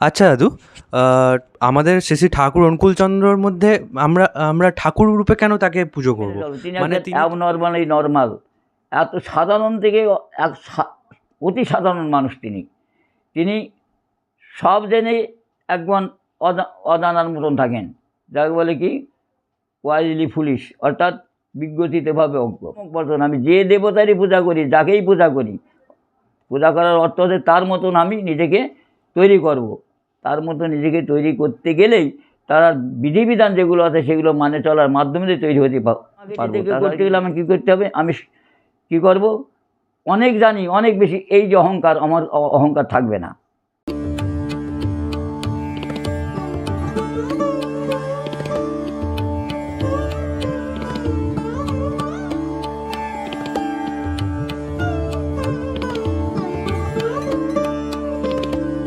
আচ্ছা দাদু আমাদের শ্রী শ্রী ঠাকুর অনুকূলচন্দ্রর মধ্যে আমরা আমরা ঠাকুর রূপে কেন তাকে পুজো করব? তিনি মানে নর্মাল এত সাধারণ থেকে এক অতি সাধারণ মানুষ তিনি। তিনি সব জেনে একজন অজা- অজানার মতন থাকেন। যাকে বলে কি ওয়াইজলি ফুলিশ অর্থাৎ বিজ্ঞতিতভাবে অজ্ঞ বর্তমান আমি যে দেবতারই পূজা করি যাকেই পূজা করি পূজা করার অর্থ হচ্ছে তার মতন আমি নিজেকে তৈরি করব। তার মতো নিজেকে তৈরি করতে গেলেই তারা বিধিবিধান যেগুলো আছে সেগুলো মানে চলার মাধ্যমে দিয়ে তৈরি হতে পারব। করতে গেলে আমি কী করতে হবে? আমি কী করব? অনেক জানি অনেক বেশি এই যে অহংকার আমার অহংকার থাকবে না।